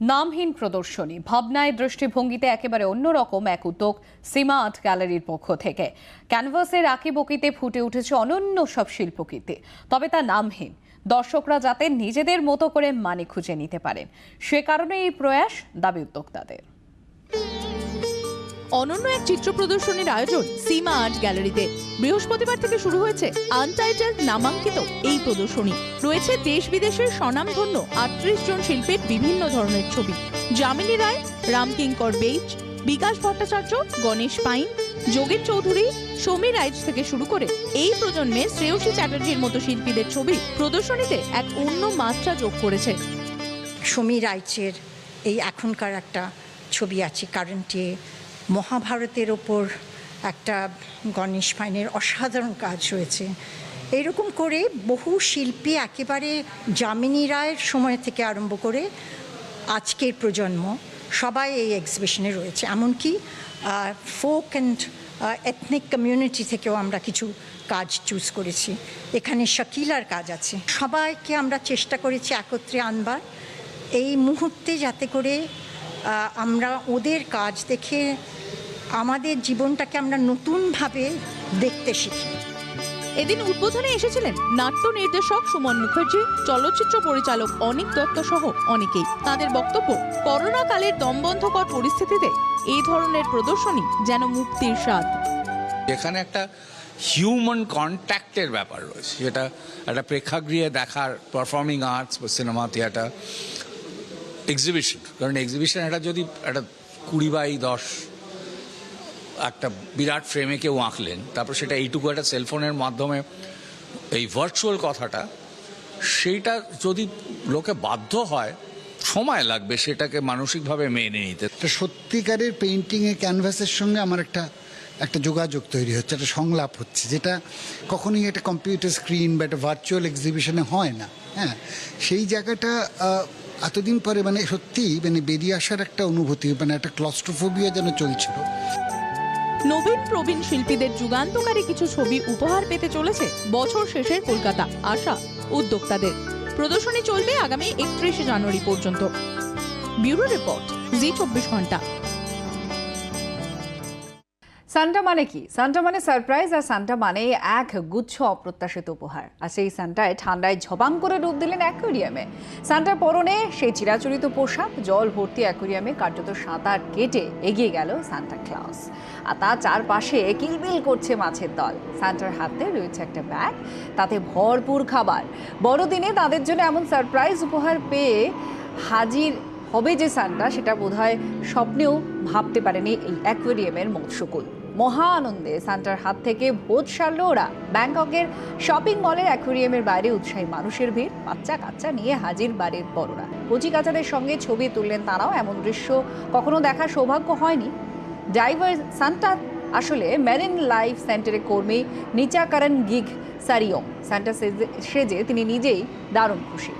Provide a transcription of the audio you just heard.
নামহীন প্রদর্শনী। ভাবনায় দৃষ্টিভঙ্গিতে একেবারে অন্যরকম এক উদ্যোগ সীমা আর্ট গ্যালারির পক্ষ থেকে। ক্যানভাসের আঁকি বকিতে ফুটে উঠেছে অনন্য সব শিল্পকীর্তি তবে তা নামহীন। দর্শকরা যাতে নিজেদের মতো করে মানে খুঁজে নিতে পারেন। সে কারণে এই প্রয়াস দাবি উদ্যোক্তাদের। অনন্য এক চিত্র প্রদর্শনীর আয়োজন সীমা আর্ট গ্যালারিতে। বৃহস্পতিবার থেকে শুরু হয়েছে আনটাইটেলড নামাঙ্কিত এই প্রদর্শনী। রয়েছে দেশ বিদেশের স্বনামধন্য আটত্রিশ জন শিল্পীর বিভিন্ন ধরনের ছবি। যামিনী রায়, রামকিঙ্কর বেইচ বিকাশ ভট্টাচার্য, গণেশ পাইন, যোগেন চৌধুরী সমীর রাইজ থেকে শুরু করে এই প্রজন্মে শ্রেয়সী চ্যাটার্জির মতো শিল্পীদের ছবি প্রদর্শনীতে এক অন্য মাত্রা যোগ করেছে। সমী রাইচের এই এখনকার একটা ছবি আছে কারেন্টে মহাভারতের ওপর একটা গণেশ ফাইনের অসাধারণ কাজ হয়েছে এরকম করে বহু শিল্পী একেবারে যামিনী রায়ের সময় থেকে আরম্ভ করে আজকের প্রজন্ম সবাই এই এক্সিবিশনে রয়েছে। এমনকি ফোক অ্যান্ড এথনিক কমিউনিটি থেকেও আমরা কিছু কাজ চুজ করেছি। এখানে শাকিলার কাজ আছে। সবাইকে আমরা চেষ্টা করেছি একত্রে আনবার। এই মুহূর্তে যাতে করে আমরা ওদের কাজ দেখে আমাদের জীবনটাকে আমরা নতুনভাবে দেখতে শিখি। এদিন উদ্বোধনে এসেছিলেন নাট্য নির্দেশক সুমন মুখার্জি চলচ্চিত্র পরিচালক অনিক দত্ত সহ অনেকেই। তাদের বক্তব্য করোনা কালের দমবন্ধকর পরিস্থিতিতে এই ধরনের প্রদর্শনী যেন মুক্তির স্বাদ। যেখানে একটা হিউম্যান কন্ট্যাক্টের ব্যাপার রয়েছে। যেটা একটা প্রেক্ষাগৃহে দেখার পারফর্মিং আর্টস বা সিনেমা থিয়েটার এক্সিবিশন কারণ এক্সিবিশন একটা যদি একটা কুড়ি বাই দশ একটা বিরাট ফ্রেমে কেউ আঁকলেন তারপর সেটা এইটুকু একটা সেলফোনের মাধ্যমে এই ভার্চুয়াল কথাটা সেইটা যদি লোকে বাধ্য হয় সময় লাগবে সেটাকে মানসিকভাবে মেনে নিতে। একটা সত্যিকারের পেন্টিংয়ে ক্যানভাসের সঙ্গে আমার একটা একটা যোগাযোগ তৈরি হচ্ছে একটা সংলাপ হচ্ছে যেটা কখনোই একটা কম্পিউটার স্ক্রিন বা একটা ভার্চুয়াল এক্সিবিশনে হয় না হ্যাঁ? সেই জায়গাটা এতদিন পরে মানে সত্যি মানে বেরিয়ে আসার একটা অনুভূতি মানে একটা ক্লস্ট্রোফোবিয়া যেন চলছিল। নবীন প্রবীণ শিল্পীদের যুগান্তকারী কিছু ছবি উপহার পেতে চলেছে বছর শেষের কলকাতা, আশা উদ্যোক্তাদের। প্রদর্শনী চলবে আগামী একত্রিশে জানুয়ারি পর্যন্ত। ব্যুরো রিপোর্ট, জি চব্বিশ ঘণ্টা। সান্টা মানে কি সান্টা মানে সারপ্রাইজ আর সান্টা মানে এক গুচ্ছ অপ্রত্যাশিত উপহার। আর সেই সান্টায় ঠান্ডায় ঝবাং করে রূপ দিলেন অ্যাকোরিয়ামে। সান্টার পরনে সেই চিরাচরিত পোশাক, জল ভর্তি অ্যাকোরিয়ামে কার্যত সাঁতার কেটে এগিয়ে গেল সান্টা ক্লাউস আর তার চারপাশে কিলবিল করছে মাছের দল। সান্টার হাতে রয়েছে একটা ব্যাগ তাতে ভরপুর খাবার। বড়দিনে তাদের জন্য এমন সারপ্রাইজ উপহার পেয়ে হাজির হবে যে সান্টা সেটা বোধহয় স্বপ্নেও ভাবতে পারেনি এই অ্যাকোয়ারিয়ামের মৎস্যকুল। মহা আনন্দে সান্টার হাত থেকে ভোজ সারল ওরা। ব্যাংককের শপিং মলের অ্যাকোয়ারিয়ামের বাইরে উৎসাহী মানুষের ভিড়। বাচ্চা কাচ্চা নিয়ে হাজির বাড়ির বড়রা। কচি কাচাদের সঙ্গে ছবি তুললেন তারাও। এমন দৃশ্য কখনো দেখার সৌভাগ্য হয়নি। ড্রাইভার সান্টা আসলে মেরিন লাইফ সেন্টারের কর্মী নিচা কারণ গিগ সারিয়ং। সান্টা সেজে তিনি নিজেই দারুণ খুশি।